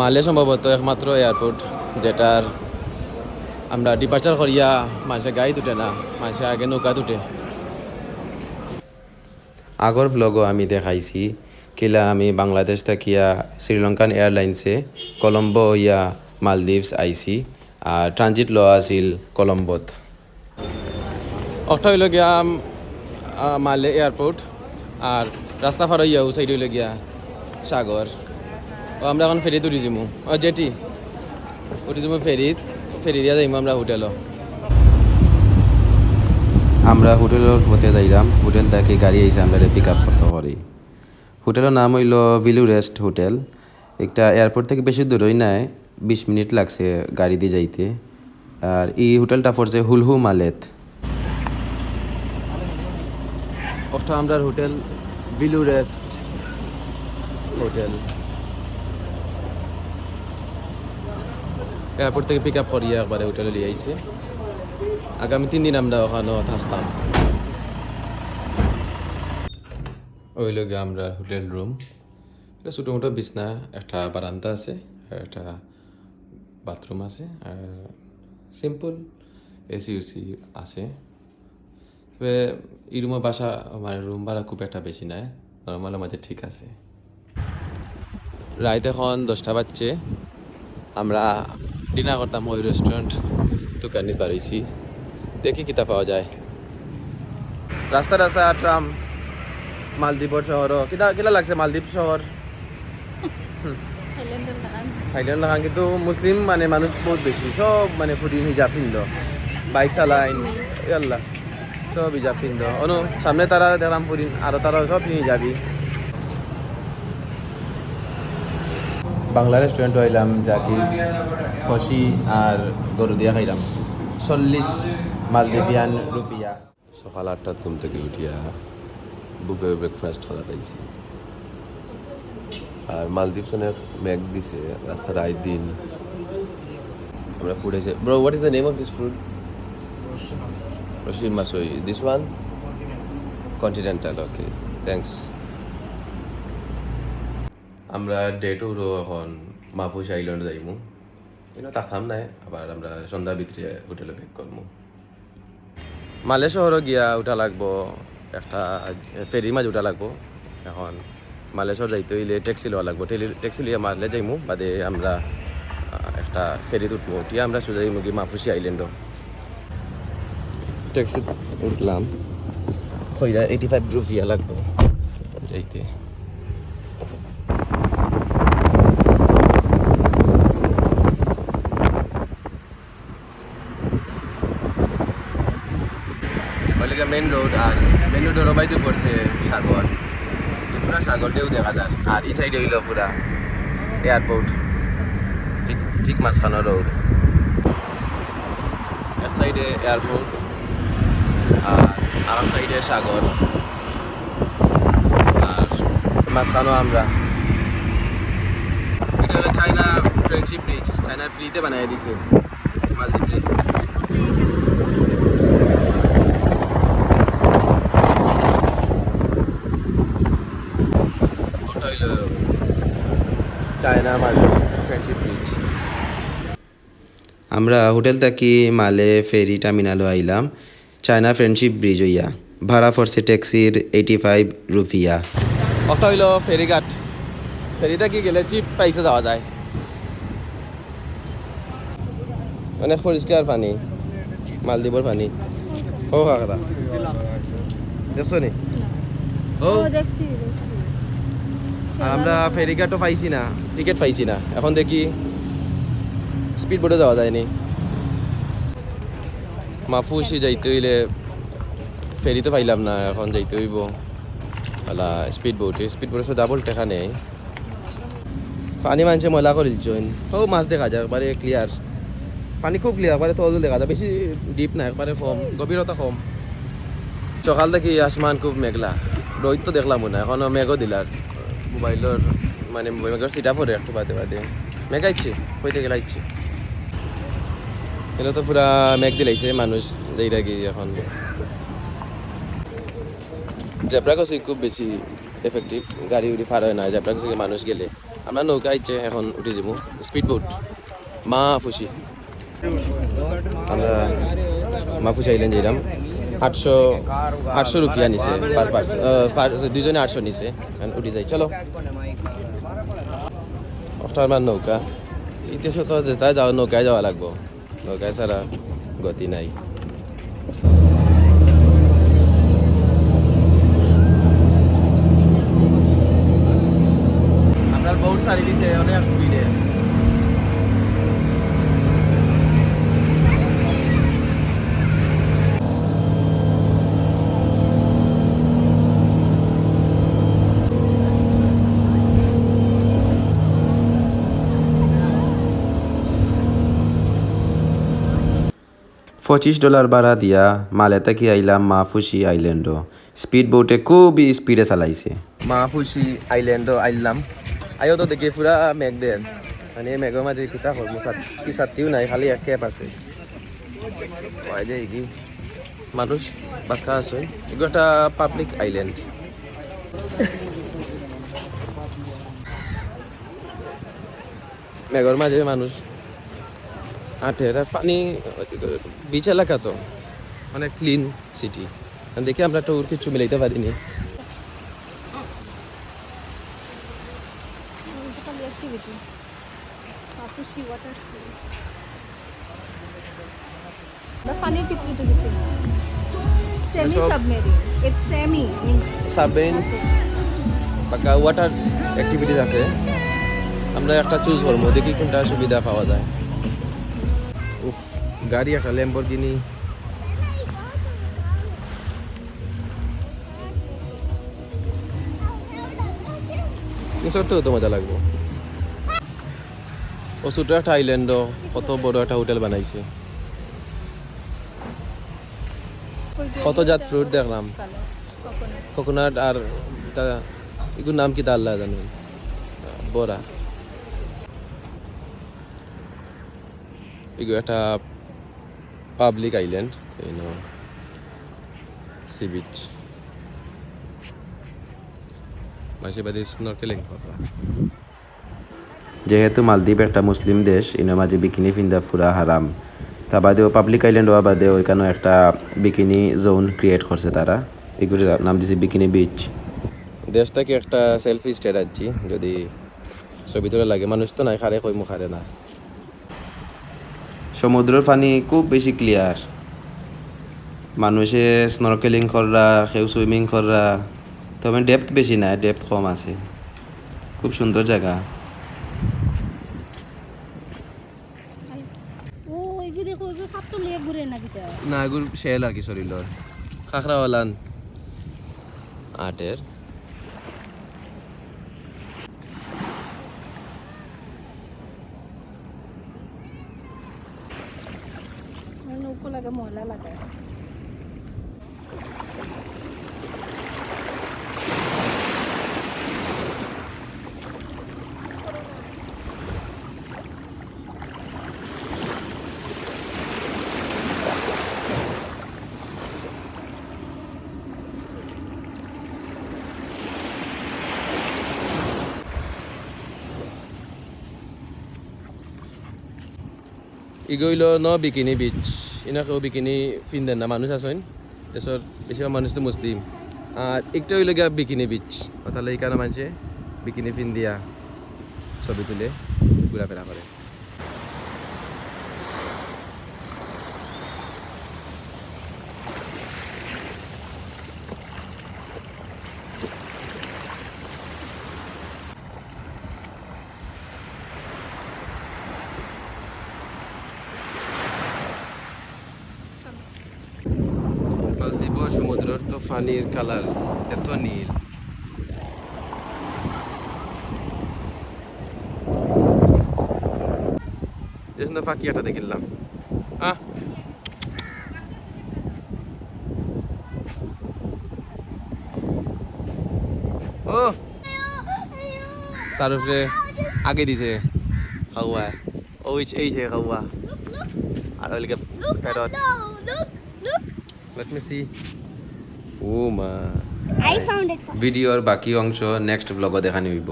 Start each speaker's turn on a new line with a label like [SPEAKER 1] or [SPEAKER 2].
[SPEAKER 1] মালে সম্ভবত একমাত্র এয়ারপোর্ট যেটার আমরা ডিপার্চার করিয়া মানুষে গাড়ি দুটে না মানুষে আগে নৌকা দুটে আগর ভ্লগও আমি দেখাইছি। কিলা আমি বাংলাদেশ থাকিয়া শ্রীলঙ্কান এয়ারলাইন্সে কলম্বো ইয়া মালদ্বীপস আইছি আর ট্রানজিট ল আছিল কলম্বোত। অর্থ হইল গিয়া মালে এয়ারপোর্ট আর রাস্তা পার হইয়াও সাইড হইল গিয়া সাগর আমরা এখন ফেরি উঠি যাব ও জেটি উঠি যাব ফেরিত। ফেরি দিয়া যাইমু আমরা হোটেলও আমরা হোটেলের পথে যাইলাম হোটেল থেকে গাড়ি আইসে আমরা পিক আপ করতে পারি হোটেলের নাম হইল ভিলু রেস্ট হোটেল। একটা এয়ারপোর্ট থেকে বেশি দূরই নাই। বিশ মিনিট লাগছে গাড়ি দিয়ে যাইতে। আর এই হোটেলটা পড়ছে হুলহু মালেত। ওটা আমরা hotel Vilu rest hotel. Airport থেকে পিক আপ করিয়ে একবারে হোটেলে নিয়ে আইছে। আগামী তিন দিন আমরা ওখানে থাকতাম। ওই লগে আমরা হোটেল রুম এটা ছোটো মোটো বিছনা, একটা বারান্দা আছে, আর একটা বাথরুম আছে, আর সিম্পল এসি উসি আছে। তবে এই রুমের বাসা মানে রুম ভাড়া খুব একটা বেশি নাই নর্মাল মাঝে ঠিক আছে। রাইত এখন দশটা বাজছে। আমরা ডিনার করতাম ওই রেস্টুরেন্ট দোকানে বাড়িছি। দেখি কিতা পাওয়া যায়। রাস্তা রাস্তা ট্রাম মালদ্বীপর শহরও কিতা কিলা লাগছে মালদ্বীপ শহর? থাইল্যান্ড লাগান। কিন্তু মুসলিম মানে মানুষ বহুত বেশি। সব মানে ফুটিন হিজাব পিন্ধ। বাইক চালাইন ইয়াল্লা, সব হিজাব পিন্ধ। অনু, সামনে তারা দেখলাম ফুরিন আরও তারা সব পিন্ধি যাবি। বাংলা রেস্টুরেন্ট হইলাম জাকিরস। খসি আর গরু দিয়া খাইলাম। চল্লিশ মালদ্বীপিয়ান রুপিয়া। সকাল আটটাত ঘুম থেকে উঠিয়া বুফে ব্রেকফাস্ট করা পাইছি আর মালদ্বীপস অনেক মেঘ দিছে, রাস্তার আই দিন। আমরা ফুড এসে bro what is the name of this food রশি মাসই। This one continental okay thanks আমরা ডে টুরও এখন, মাহফুজ আইল্যান্ড যাইমু। কিন্তু থাকতাম নাই আবার আমরা সন্ধ্যা ভিতরে হোটেলে ব্যাক করমু মালে শহরও গিয়া উঠা লাগবো একটা ফেরি মাঝে উঠা লাগবো এখন মালেশ্বর যাইতে হইলে ট্যাক্সি লওয়া লাগবো টেলি- ট্যাক্সি লিয়ে মারলে যাইমু বাদে আমরা একটা ফেরিত উঠবো উঠিয়ে আমরা সোজা যাইমু কি মাফুসি আইল্যান্ডও ট্যাক্সি উঠলাম কইরা এইটি ফাইভ রুপিয়া লাগবো যাইতে ওইদিকে মেন রোড আর মেন রোডের বাইতে পড়ছে সাগর। পুরা সাগরটাও দেখা যায়। আর এই সাইডে হইল পুরা এয়ারপোর্ট ঠিক ঠিক মাঝখানো রোড এক সাইডে এয়ারপোর্ট আর আর সাইডে সাগর। আর মাঝখানো আমরা। এটা হলো চায়না ফ্রেন্ডশিপ ব্রিজ চায়না ফ্রিতে বানাই দিছে। মালদ্বীপে ওটা হইল চায়না মালদ্বীপ ফ্রেন্ডশিপ ব্রিজ আমরা হোটেল থাকি মালে ফেরি টার্মিনালও আইলাম। চায়না ফ্রেন্ডশিপ ব্রিজ হইয়া। ভাড়া পড়ছে ট্যাক্সির এইটি ফাইভ রুপিয়া। ওটা হইল ফেরিঘাট। ফেরিতে কি গেলে চিপ পাইসে যাওয়া যায়? অনেক পরিষ্কার পানি। মালদ্বীপের পানি। ও কাকরা দেখছ নি? ও
[SPEAKER 2] দেখছি।
[SPEAKER 1] আর আমরা ফেরিঘাটও পাইছি না টিকিট পাইছি না। এখন দেখি স্পিড বোটে যাওয়া যায়নি মাফুসি যাইতে হইলে ফেরিতে পাইলাম না, এখন যাইতে হইব। আলা স্পিড বোটে স্পিড বোটে ডাবল টেকা নেই। পানি মানছে ময়লা করিল জইন ও মাছ দেখা যায়, একবারে ক্লিয়ার পানি খুব ক্লিয়ার একবারে তল দেখা যায়, বেশি ডিপ না, একবারে কম, গভীরতা কম। সকাল দেখি আসমান খুব মেঘলা, রোদ তো দেখলাম না, এখনও মেঘও দিলার। মোবাইলের মানে মেঘের সিটা পরে একটু বাদে বাদে। মেঘ আইছে, কই থেকে লাইছে? এগুলো তো পুরা মেঘ দিলাইছে মানুষ যেইটা কি এখন। জেব্রা ক্রসিং খুব বেশি এফেক্টিভ গাড়ি উড়ি পার হয় না জেব্রা ক্রসিংয়ে মানুষ গেলে। আমরা নৌকা আইছে, এখন উঠে যাব স্পিড বোট মা ফুসি আমরা মা ফুসি আইলেন যেরাম আটশো আটশো রুপিয়া নিছে পার পার্সন দুজনে আটশো নিছে। উঠে যাই, চলো। অষ্টার মান নৌকা। ইতিহাস তো যেটা যাওয়া নৌকায় যাওয়া লাগবো। নৌকায় ছাড়া গতি নাই। আমরা বহুত সারি দিছে অনেক স্পিডে
[SPEAKER 2] পঁচিশ ডলার ভাড়া দিয়া মালে থাকি আইলাম মাফুসি আইল্যান্ডও। স্পিড বোটে খুবই স্পিডে চালাইছে।
[SPEAKER 1] মা ফুসি আইল্যান্ড আইলাম। আয়ো তো দেখি পুরা মেঘ দেন। মানে মেঘের মাঝে কিতা সাত- কি সাতটিও নাই, খালি এক ক্যাপ আছে। হয় যে কি? মানুষ বাক্কা আছে। এগুলো একটা পাবলিক আইল্যান্ড মেঘর মাঝে মানুষ হাঁটে আর পানি বিচ এলাকা তো অনেক ক্লিন সিটি দেখি আমরা ট্যুর কিছু মিলাইতে পারিনি। সাবমেরিন বাকা ওয়াটার অ্যাক্টিভিটিস আছে। আমরা একটা চুজ করব দেখি কোনটা সুবিধা পাওয়া যায়। গাড়ি, একটা ল্যাম্বরগিনি সত্যি তো মজা লাগবো। ও ছোট একটা আইল্যান্ডও কত বড় একটা হোটেল বানাইছে। কত জাত ফ্রুট দেখলাম। কোকোনাট আর এগুলোর নাম কি আল্লাহ জানে। বড়া। এগুলো একটা পাবলিক আইল্যান্ড এই নো সি বিচ মাসে বাদে স্নরকেলিং করা
[SPEAKER 2] যেহেতু মালদ্বীপ একটা মুসলিম দেশ ইনো মাঝে বিকিনি ফিন্দা ফুরা হারাম। তা বাদেও পাবলিক আইল্যান্ড হওয়া বাদেও এখানেও একটা বিকিনি জোন ক্রিয়েট করছে তারা। এগুলির নাম দিছে বিকিনি বিচ
[SPEAKER 1] দেশ থেকে একটা সেলফি স্টেট আছি যদি ছবি তোলা লাগে মানুষ তো নাই খারে কই মুখারে না।
[SPEAKER 2] সমুদ্রের পানি খুব বেশি ক্লিয়ার মানুষে স্নরকেলিং করা কেউ সুইমিং করা তবে ডেপথ বেশি নাই ডেপথ কম আছে। খুব সুন্দর জায়গা।
[SPEAKER 3] তো না
[SPEAKER 1] না এগুলো শেল আর কি শরীরের। খাখরাওয়ালান আটের
[SPEAKER 3] নৌকো লাগে ময়লা লাগে
[SPEAKER 1] ইগইল ন বিকিনি বিচ। ইনাকেও বিকিনি পিন্ধেন না, মানুষ আছেন। দেশের বেশিরভাগ মানুষ তো মুসলিম আর একটা হইল গিয়া বিকিনি বিচ। তাহলে এইখানে মানুষে বিকিনি পিন্ধিয়া ছবি তুলে ঘোরাফেরা করে মালদ্বীপ সমুদ্রের তো পানির কালার এত নীল। পাখিয়াটা দেখিলাম আহ। ও। তার উপরে আগে দিছে কাউয়া ওই এই যে কাউয়া আর ওইদিকে parrot. Let me see. Oh,
[SPEAKER 3] মা
[SPEAKER 2] ভিডিওর বাকি অংশ নেক্সট ব্লগে দেখানি হইব।